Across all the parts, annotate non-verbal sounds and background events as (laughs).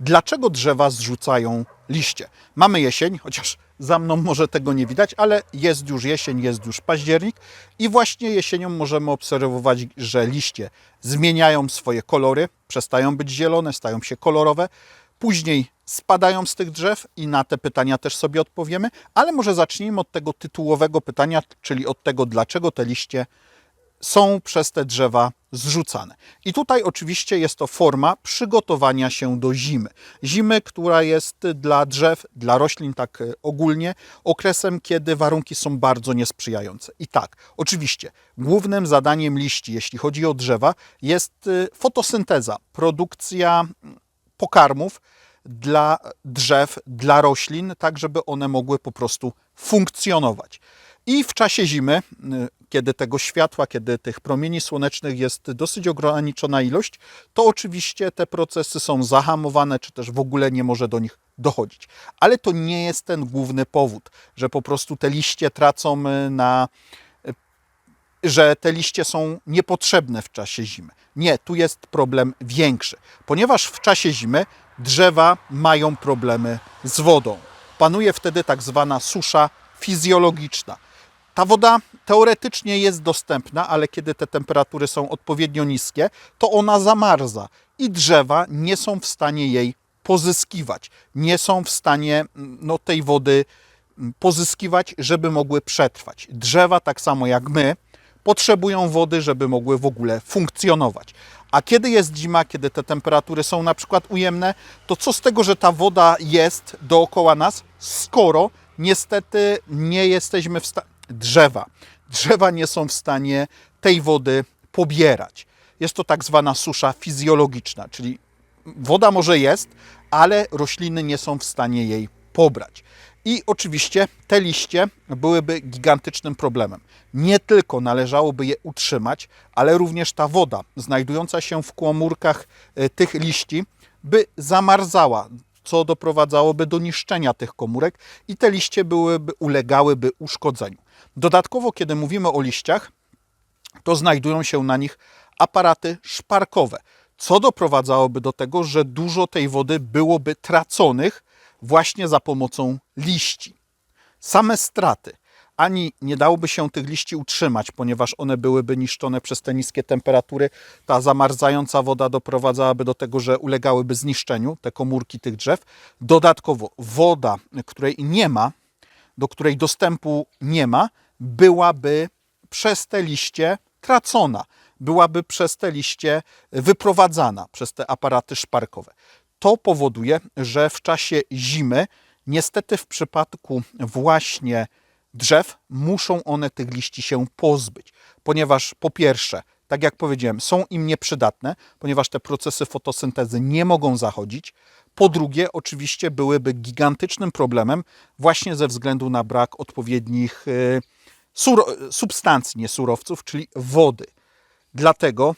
Dlaczego drzewa zrzucają liście? Mamy jesień, chociaż za mną może tego nie widać, ale jest już jesień, jest już październik i właśnie jesienią możemy obserwować, że liście zmieniają swoje kolory, przestają być zielone, stają się kolorowe, później spadają z tych drzew i na te pytania też sobie odpowiemy, ale może zacznijmy od tego tytułowego pytania, czyli od tego, dlaczego te liście są przez te drzewa zrzucane. I tutaj oczywiście jest to forma przygotowania się do zimy. Zimy, która jest dla drzew, dla roślin tak e, ogólnie okresem, kiedy warunki są bardzo niesprzyjające. I tak, oczywiście, głównym zadaniem liści, jeśli chodzi o drzewa, jest e, fotosynteza, produkcja pokarmów dla drzew, dla roślin, tak żeby one mogły po prostu funkcjonować. I w czasie zimy, kiedy tego światła, kiedy tych promieni słonecznych jest dosyć ograniczona ilość, to oczywiście te procesy są zahamowane, czy też w ogóle nie może do nich dochodzić. Ale to nie jest ten główny powód, że po prostu te liście tracą y, na że te liście są niepotrzebne w czasie zimy. Nie, tu jest problem większy, ponieważ w czasie zimy drzewa mają problemy z wodą. Panuje wtedy tak zwana susza fizjologiczna. Ta woda teoretycznie jest dostępna, ale kiedy te temperatury są odpowiednio niskie, to ona zamarza i drzewa nie są w stanie jej pozyskiwać. Nie są w stanie mm, no, tej wody mm, pozyskiwać, żeby mogły przetrwać. Drzewa, tak samo jak my, potrzebują wody, żeby mogły w ogóle funkcjonować. A kiedy jest zima, kiedy te temperatury są na przykład ujemne, to co z tego, że ta woda jest dookoła nas, skoro niestety nie jesteśmy w stanie. Drzewa. Drzewa nie są w stanie tej wody pobierać. Jest to tak zwana susza fizjologiczna, czyli woda może jest, ale rośliny nie są w stanie jej pobrać. I oczywiście te liście byłyby gigantycznym problemem. Nie tylko należałoby je utrzymać, ale również ta woda znajdująca się w komórkach e, tych liści by zamarzała, co doprowadzałoby do niszczenia tych komórek i te liście byłyby, ulegałyby uszkodzeniu. Dodatkowo, kiedy mówimy o liściach, to znajdują się na nich aparaty szparkowe, co doprowadzałoby do tego, że dużo tej wody byłoby traconych właśnie za pomocą liści. Same straty. Ani nie dałoby się tych liści utrzymać, ponieważ one byłyby niszczone przez te niskie temperatury. Ta zamarzająca woda doprowadzałaby do tego, że ulegałyby zniszczeniu te komórki tych drzew. Dodatkowo woda, której nie ma, do której dostępu nie ma, byłaby przez te liście tracona, byłaby przez te liście wyprowadzana przez te aparaty szparkowe. To powoduje, że w czasie zimy, niestety w przypadku właśnie drzew, muszą one tych liści się pozbyć, ponieważ po pierwsze, tak jak powiedziałem, są im nieprzydatne, ponieważ te procesy fotosyntezy nie mogą zachodzić. Po drugie, oczywiście byłyby gigantycznym problemem właśnie ze względu na brak odpowiednich y, substancji, nie surowców, czyli wody. Dlatego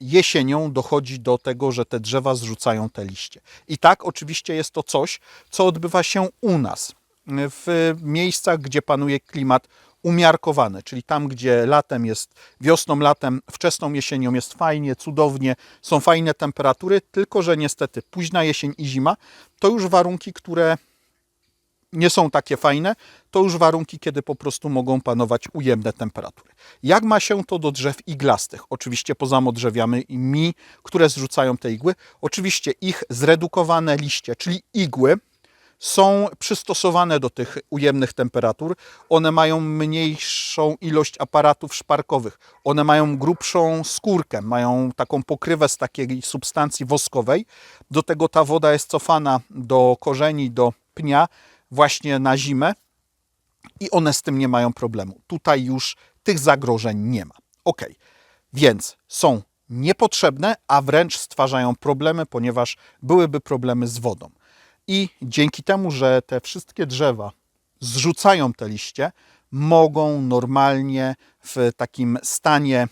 jesienią dochodzi do tego, że te drzewa zrzucają te liście. I tak oczywiście jest to coś, co odbywa się u nas, w miejscach, gdzie panuje klimat umiarkowany, czyli tam, gdzie latem jest, wiosną, latem, wczesną jesienią jest fajnie, cudownie, są fajne temperatury, tylko że niestety późna jesień i zima to już warunki, które nie są takie fajne, to już warunki, kiedy po prostu mogą panować ujemne temperatury. Jak ma się to do drzew iglastych? Oczywiście poza modrzewiami, które zrzucają te igły, oczywiście ich zredukowane liście, czyli igły, są przystosowane do tych ujemnych temperatur. One mają mniejszą ilość aparatów szparkowych. One mają grubszą skórkę, mają taką pokrywę z takiej substancji woskowej. Do tego ta woda jest cofana do korzeni, do pnia właśnie na zimę i one z tym nie mają problemu. Tutaj już tych zagrożeń nie ma. Ok, więc są niepotrzebne, a wręcz stwarzają problemy, ponieważ byłyby problemy z wodą. I dzięki temu, że te wszystkie drzewa zrzucają te liście, mogą normalnie w takim stanie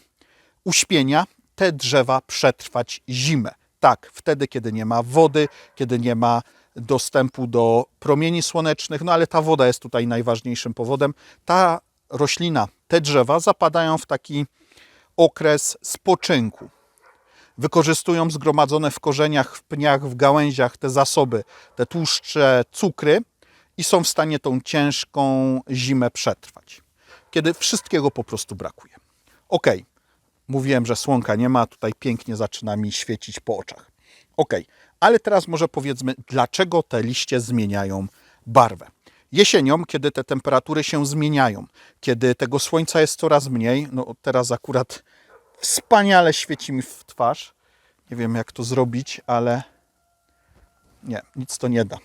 uśpienia te drzewa przetrwać zimę. Tak, wtedy, kiedy nie ma wody, kiedy nie ma dostępu do promieni słonecznych, no ale ta woda jest tutaj najważniejszym powodem. Ta roślina, te drzewa zapadają w taki okres spoczynku. Wykorzystują zgromadzone w korzeniach, w pniach, w gałęziach te zasoby, te tłuszcze, cukry i są w stanie tą ciężką zimę przetrwać, kiedy wszystkiego po prostu brakuje. Ok, mówiłem, że słonka nie ma, tutaj pięknie zaczyna mi świecić po oczach. Ok, ale teraz może powiedzmy, dlaczego te liście zmieniają barwę. Jesienią, kiedy te temperatury się zmieniają, kiedy tego słońca jest coraz mniej, no teraz akurat wspaniale świeci mi w twarz. Nie wiem, jak to zrobić, ale nie, nic to nie da.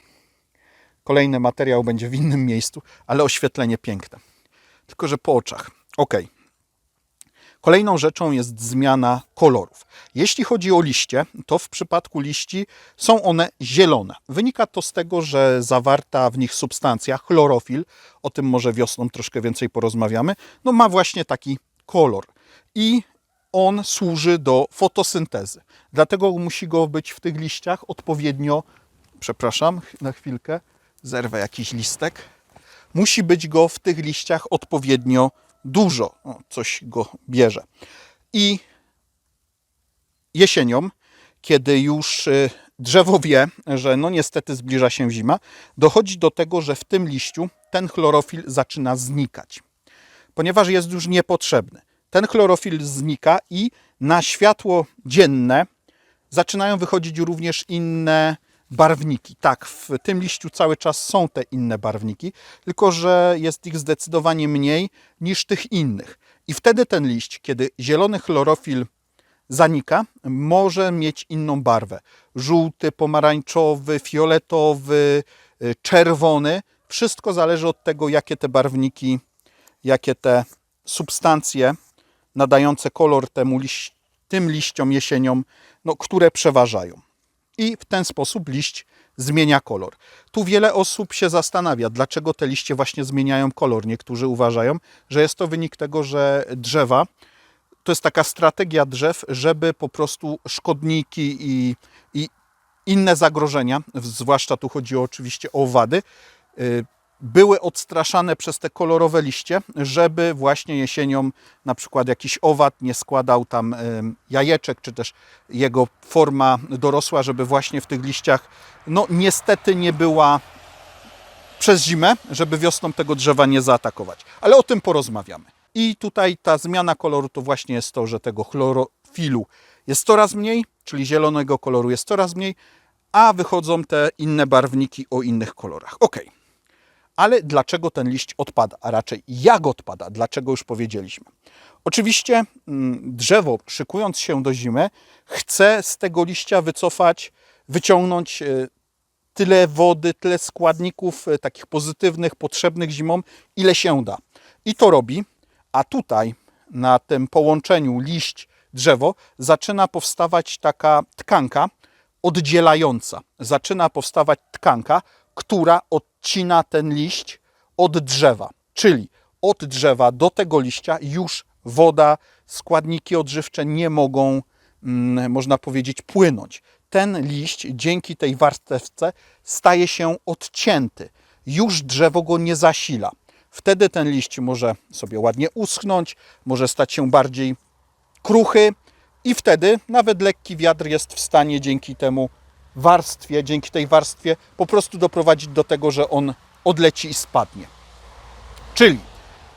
Kolejny materiał będzie w innym miejscu, ale oświetlenie piękne. Tylko, że po oczach. Ok. Kolejną rzeczą jest zmiana kolorów. Jeśli chodzi o liście, to w przypadku liści są one zielone. Wynika to z tego, że zawarta w nich substancja chlorofil, o tym może wiosną troszkę więcej porozmawiamy, no ma właśnie taki kolor. I on służy do fotosyntezy. Dlatego musi go być w tych liściach odpowiednio, przepraszam na chwilkę, zerwę jakiś listek. Musi być go w tych liściach odpowiednio dużo. O, coś go bierze. I jesienią, kiedy już y, drzewo wie, że no niestety zbliża się zima, dochodzi do tego, że w tym liściu ten chlorofil zaczyna znikać, ponieważ jest już niepotrzebny. Ten chlorofil znika i na światło dzienne zaczynają wychodzić również inne barwniki. Tak, w tym liściu cały czas są te inne barwniki, tylko że jest ich zdecydowanie mniej niż tych innych. I wtedy ten liść, kiedy zielony chlorofil zanika, może mieć inną barwę. Żółty, pomarańczowy, fioletowy, y, czerwony. Wszystko zależy od tego, jakie te barwniki, jakie te substancje nadające kolor temu liś, tym liściom jesieniom, no, które przeważają i w ten sposób liść zmienia kolor. Tu wiele osób się zastanawia, dlaczego te liście właśnie zmieniają kolor. Niektórzy uważają, że jest to wynik tego, że drzewa to jest taka strategia drzew, żeby po prostu szkodniki i, i inne zagrożenia, zwłaszcza tu chodzi oczywiście o owady, y, były odstraszane przez te kolorowe liście, żeby właśnie jesienią na przykład jakiś owad nie składał tam jajeczek, czy też jego forma dorosła, żeby właśnie w tych liściach no niestety nie była przez zimę, żeby wiosną tego drzewa nie zaatakować. Ale o tym porozmawiamy. I tutaj ta zmiana koloru to właśnie jest to, że tego chlorofilu jest coraz mniej, czyli zielonego koloru jest coraz mniej, a wychodzą te inne barwniki o innych kolorach. Ok. Ale dlaczego ten liść odpada, a raczej jak odpada, dlaczego już powiedzieliśmy. Oczywiście mm, drzewo, szykując się do zimy, chce z tego liścia wycofać, wyciągnąć e, tyle wody, tyle składników e, takich pozytywnych, potrzebnych zimą, ile się da. I to robi, a tutaj na tym połączeniu liść, drzewo zaczyna powstawać taka tkanka oddzielająca. Zaczyna powstawać tkanka, która odcina ten liść od drzewa. Czyli od drzewa do tego liścia już woda, składniki odżywcze nie mogą, mm, można powiedzieć, płynąć. Ten liść dzięki tej warstewce staje się odcięty. Już drzewo go nie zasila. Wtedy ten liść może sobie ładnie uschnąć, może stać się bardziej kruchy i wtedy nawet lekki wiatr jest w stanie dzięki temu warstwie, dzięki tej warstwie po prostu doprowadzić do tego, że on odleci i spadnie. Czyli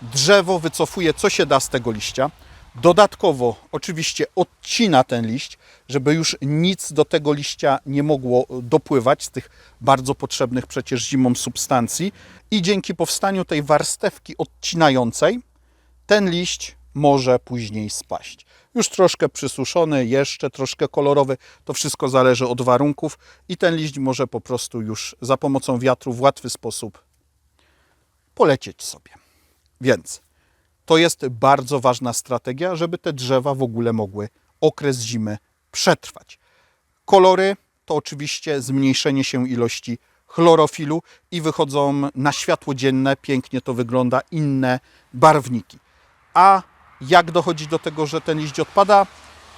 drzewo wycofuje co się da z tego liścia. Dodatkowo oczywiście odcina ten liść, żeby już nic do tego liścia nie mogło dopływać z tych bardzo potrzebnych przecież zimą substancji i dzięki powstaniu tej warstewki odcinającej ten liść może później spaść. Już troszkę przysuszony, jeszcze troszkę kolorowy, to wszystko zależy od warunków i ten liść może po prostu już za pomocą wiatru w łatwy sposób polecieć sobie. Więc to jest bardzo ważna strategia, żeby te drzewa w ogóle mogły okres zimy przetrwać. Kolory to oczywiście zmniejszenie się ilości chlorofilu i wychodzą na światło dzienne, pięknie to wygląda, inne barwniki. A jak dochodzi do tego, że ten liść odpada?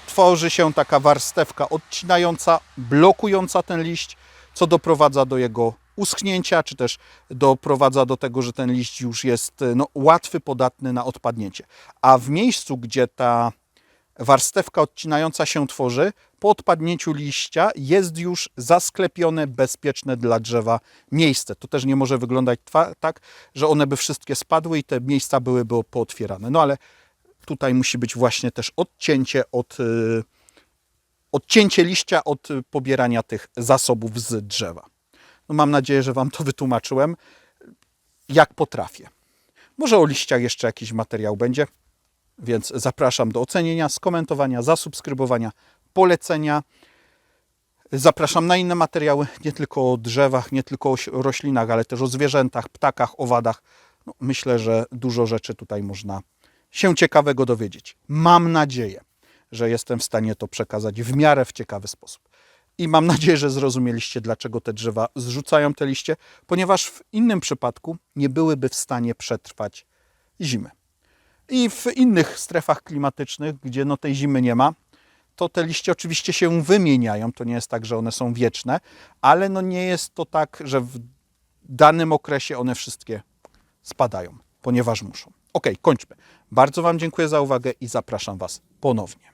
Tworzy się taka warstewka odcinająca, blokująca ten liść, co doprowadza do jego uschnięcia, czy też doprowadza do tego, że ten liść już jest no, łatwy, podatny na odpadnięcie. A w miejscu, gdzie ta warstewka odcinająca się tworzy, po odpadnięciu liścia jest już zasklepione, bezpieczne dla drzewa miejsce. To też nie może wyglądać tak, że one by wszystkie spadły i te miejsca byłyby pootwierane. No ale tutaj musi być właśnie też odcięcie od, y, odcięcie liścia od y, pobierania tych zasobów z drzewa. No mam nadzieję, że Wam to (laughs) wytłumaczyłem, jak potrafię. Może o liściach jeszcze jakiś materiał będzie, więc zapraszam do ocenienia, skomentowania, zasubskrybowania, polecenia. Zapraszam na inne materiały, nie tylko o drzewach, nie tylko o roślinach, ale też o zwierzętach, ptakach, owadach. No, myślę, że dużo rzeczy tutaj można się ciekawego dowiedzieć. Mam nadzieję, że jestem w stanie to przekazać w miarę w ciekawy sposób. I mam nadzieję, że zrozumieliście, dlaczego te drzewa zrzucają te liście, ponieważ w innym przypadku nie byłyby w stanie przetrwać zimy. I w innych strefach klimatycznych, gdzie no tej zimy nie ma, to te liście oczywiście się wymieniają. To nie jest tak, że one są wieczne, ale no nie jest to tak, że w danym okresie one wszystkie spadają, ponieważ muszą. Ok, kończmy. Bardzo Wam dziękuję za uwagę i zapraszam Was ponownie.